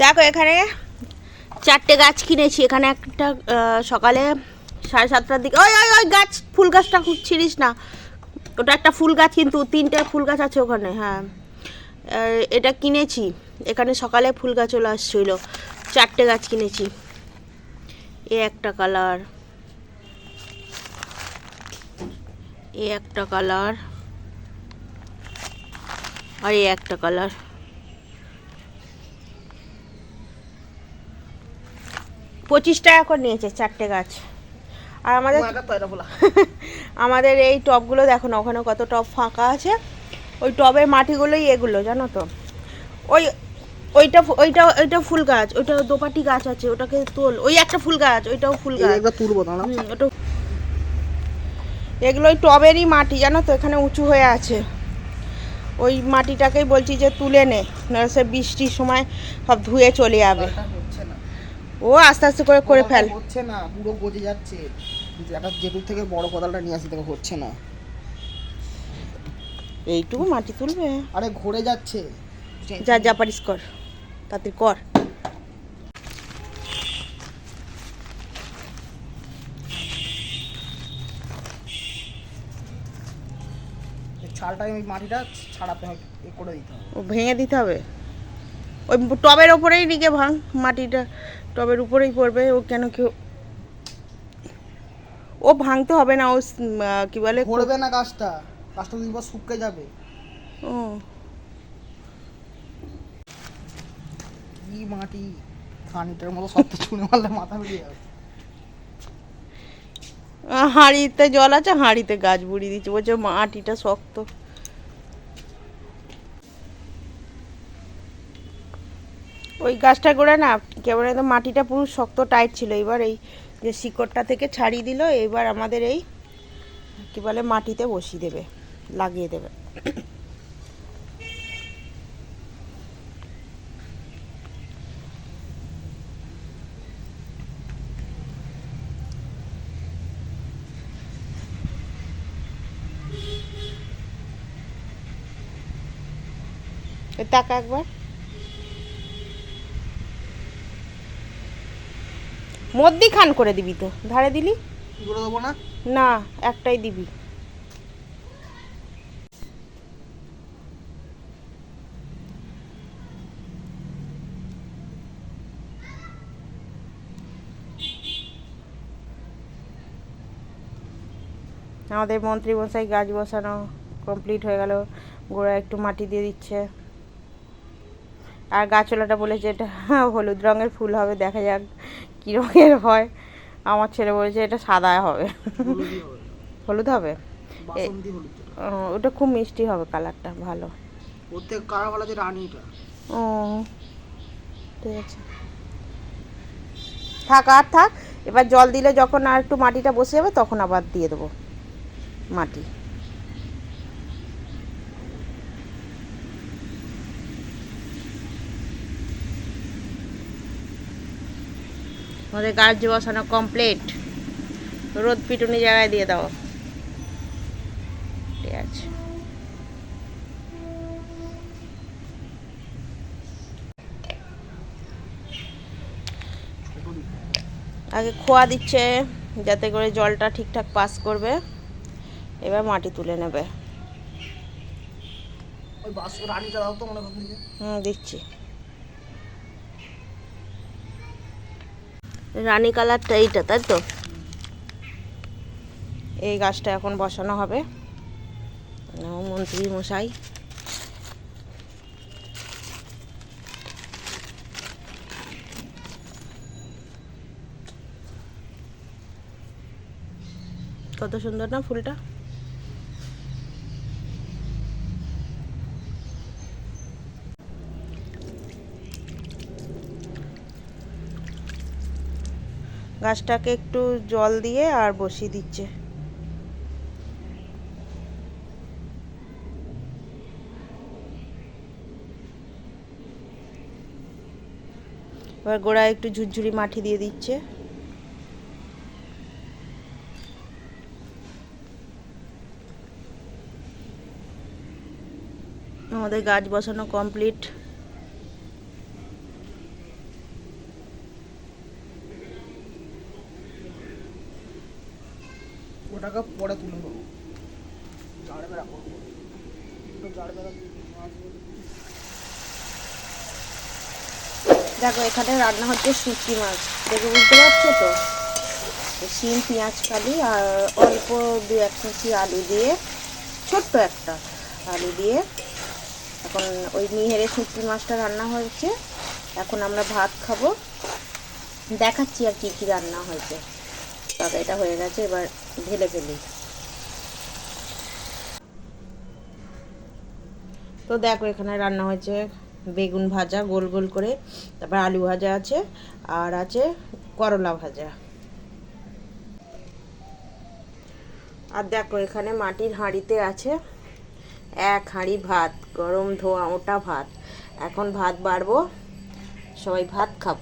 দেখো এখানে চারটে গাছ কিনেছি। এখানে একটা সকালে সাড়ে সাতটার দিকে ওই ওই ওই গাছ, ফুল গাছটা ছিড়িস না? ওটা একটা ফুল গাছ কিন্তু তিনটে ফুল গাছ আছে ওখানে হ্যাঁ। এটা কিনেছি। এখানে সকালে ফুল গাছ চলে আসছিল। চারটে গাছ কিনেছি। এ একটা কালার। এ একটা কালার। আর এ একটা কালার পঁচিশ টাকা করে নিয়েছে চারটে গাছ। আর আমাদের আমাদের এই টবগুলো দেখো না ওখানে কত টব ফাঁকা আছে। ওই টবের মাটিগুলোই এগুলো জানো তো। ওই ওইটা ওইটা ওইটা ফুল গাছ ওইটা দোপাটি গাছ আছে ওটাকে তোল। ওই একটা ফুল গাছ ওইটাও ফুল গাছ। তুলবো দাঁড়া ওটা এগুলো ওই টবেরই মাটি জানো তো এখানে উঁচু হয়ে আছে। ওই মাটিটাকেই বলছি যে তুলে নে নয় সে বৃষ্টির সময় সব ধুয়ে চলে যাবে। হচ্ছে না। ও আস্তে আস্তে করে করে ফেল। হচ্ছে না পুরো গজে যাচ্ছে। একটা যেটুক থেকে বড় কোদালটা নিয়ে আসি তোকে হচ্ছে না। এইটুকু মাটি তুলবে। আরে ঘুরে যাচ্ছে। যা যা পারিস কর তাতে কর। এই ছালটা ওই মাটিটা ছাড়াতে হবে করে দিতে হবে। ও ভেঙে দিতে হবে? ওই টবের ওপরেই দিকে ভাঙ মাটিটা টবের উপরেই পড়বে ও কেন কেউ ও ভাঙতে হবে না ও কি বলে? ঘুরবে না গাছটা গাছটা দুদিন পর শুকিয়ে যাবে। ও। কি মাটি? খানিটার মতো সব ছুঁড়ে মারলে মাথা বেরিয়ে যাবে। হাঁড়িতে জল আছে, হাঁড়িতে গাছ বুড়িয়ে দিচ্ছে। বলছে মাটিটা শক্ত। ওই গাছটা করে না কেমন একদম মাটিটা পুরো শক্ত টাইট ছিল। এবার এই যে শিকড়টা থেকে ছাড়িয়ে দিল, এবার আমাদের এই, কি বলে, মাটিতে বসিয়ে দেবে, লাগিয়ে দেবে এ তাকা একবার। মধ্যি খান করে দিবি তো ধারে দিলি? না? না একটাই দিবি। আমাদের মন্ত্রী মশাই গাছ বসানো কমপ্লিট হয়ে গেল। গোড়া একটু মাটি দিয়ে দিচ্ছে। আর গাছওয়ালাটা বলেছে এটা হলুদ রঙের ফুল হবে দেখা যাক কী রঙের হয়। আমার ছেলে বলেছে এটা সাদা হবে। হলুদ হবে? ওটা খুব মিষ্টি হবে কালারটা ভালো। যে রানীটা ও ঠিক আছে। থাক আর থাক এবার জল দিলে যখন আর একটু মাটিটা বসে যাবে তখন আবার দিয়ে দেবো মাটি। আমাদের গাছ বসানো কমপ্লিট রোদ পিটুনি জায়গায় দিয়ে দাও। ঠিক আছে। আগে খোয়া দিচ্ছে যাতে করে জলটা ঠিকঠাক পাস করবে। এবার মাটি তুলে নেবে। হুম দিচ্ছি। রানী কালারটা এইটা, তাই তো? এই গাছটা এখন বসানো হবে। মন্ত্রী মশাই। কত সুন্দর না ফুলটা? গাছটাকে একটু জল দিয়ে আর বসিয়ে দিচ্ছে। এবার গোড়ায় একটু ঝুরঝুরি মাটি দিয়ে দিচ্ছে। আমাদের আমাদের গাছ বসানো কমপ্লিট ওটাকে পরে তুলে নেব জাড় বেড়া করব দুটো জাড় বেড়া দেখো, এখানে রান্না হচ্ছে শুটকি মাছ। দেখে বুঝতে পারছ তো? শিম, পেঁয়াজ, কালি আর অল্প দু এক কেজি আলু দিয়ে, ছোট্ট একটা আলু দিয়ে এখন ওই নিহেরে শুটকি মাছটা রান্না হয়েছে। এখন আমরা ভাত খাব। দেখাচ্ছি আর কী কী রান্না হয়েছে। তরকারিটা হয়ে গেছে, এবার ঢেলে ফেলি। তো দেখো, এখানে রান্না হয়েছে বেগুন ভাজা, গোল গোল করে। তারপর আলু ভাজা আছে, আর আছে করলা ভাজা। আর দেখো, এখানে মাটির হাঁড়িতে আছে এক হাঁড়ি ভাত, গরম ধোয়া ওটা ভাত। এখন ভাত বাড়বো, সবাই ভাত খাব।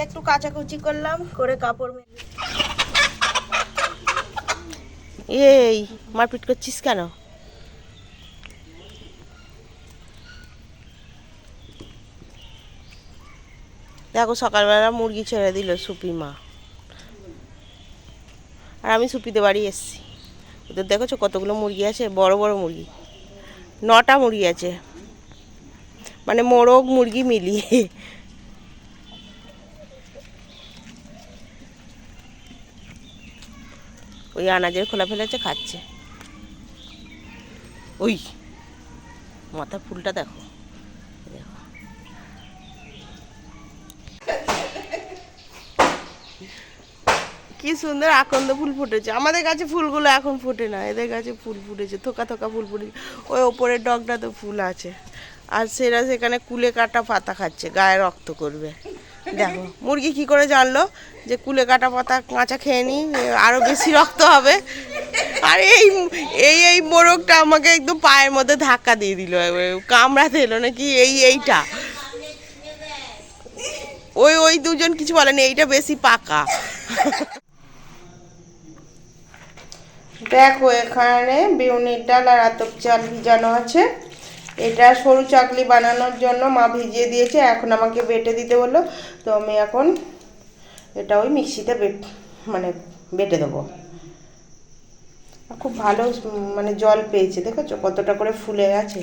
একটু কাচাকুচি করলাম, করে কাপড় মেলে। এই, মারপিট করছিস কেন? দেখো, সকালবেলা মুরগি ছেড়ে দিল সুপি মা। আর আমি সুপিতে বাড়ি এসছি। ওদের দেখেছ কতগুলো মুরগি আছে? বড় বড় মুরগি। নটা মুরগি আছে। মানে মোরগ, মুরগি মিলিয়ে। ওই আনাজের খোলা ফেলেছে, খাচ্ছে। ওই মাথা ফুলটা দেখো। কি সুন্দর আকন্দ ফুল ফুটেছে। আমাদের কাছে ফুলগুলো এখন ফুটে না, এদের কাছে ফুল ফুটেছে, থোকা থোকা ফুল ফুটেছে। ওই ওপরের ডগটা তো ফুল আছে। আর সেরা সেখানে কুলে কাটা পাতা খাচ্ছে, গায়ে রক্ত করবে। দেখো, মুরগি কি করে জানলো যে কুলে কাটা পাতা কাঁচা খেয়ে নি, আরও বেশি রক্ত হবে। আর এই এই এই মোরগটা আমাকে একদম পায়ের মধ্যে ধাক্কা দিয়ে দিল কামড়াতে এলো নাকি এই, এইটা। ওই ওই দুজন কিছু বলেনি এইটা বেশি পাকা। দেখো এখানে বেউনির ডাল আর আতপ চাল ভিজানো আছে। এটা সরু চাকলি বানানোর জন্য মা ভিজিয়ে দিয়েছে, এখন আমাকে বেটে দিতে বলল। তো আমি এখন এটা ওই মিক্সিতে মানে বেটে দেবো। খুব ভালো মানে জল পেয়েছে, দেখেছ? কতটা করে ফুলে গেছে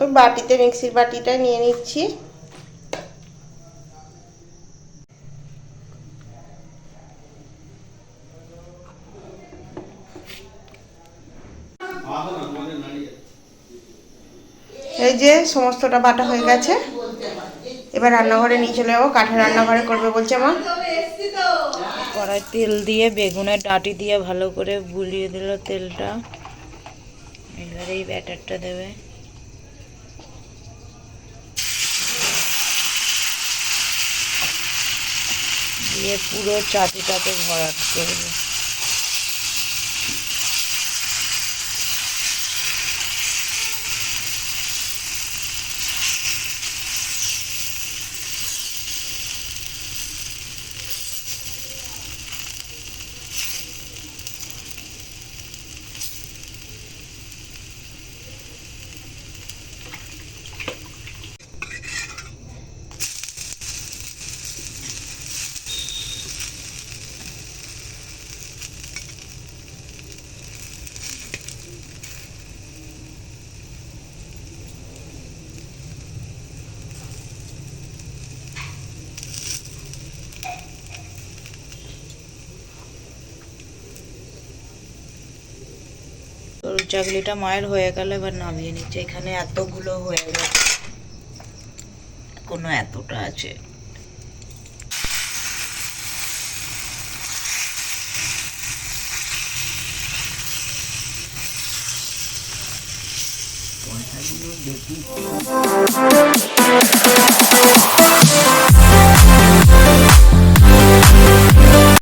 ওই বাটিতে, মিক্সির বাটিটা নিয়ে নিচ্ছি। এই যে সমস্তটা বাটা হয়ে গেছে। এবার রান্নাঘরে নিয়ে চলে যাব। কাঠের রান্নাঘরে করবে বলছে মা। কড়াই তেল দিয়ে, বেগুনের ডাঁটি দিয়ে ভালো করে বুলিয়ে দিল তেলটা। এবার এই ব্যাটারটা দেবে। দিয়ে পুরো চাটিটাতে ভরাট করবে চাগলিটা মায়ের হয়ে গেলে, এবার নামিয়ে নিচ্ছে। এখানে এতগুলো হয়ে গেছে। কোনো এতটা আছে। পয়সাগুলো দেখি।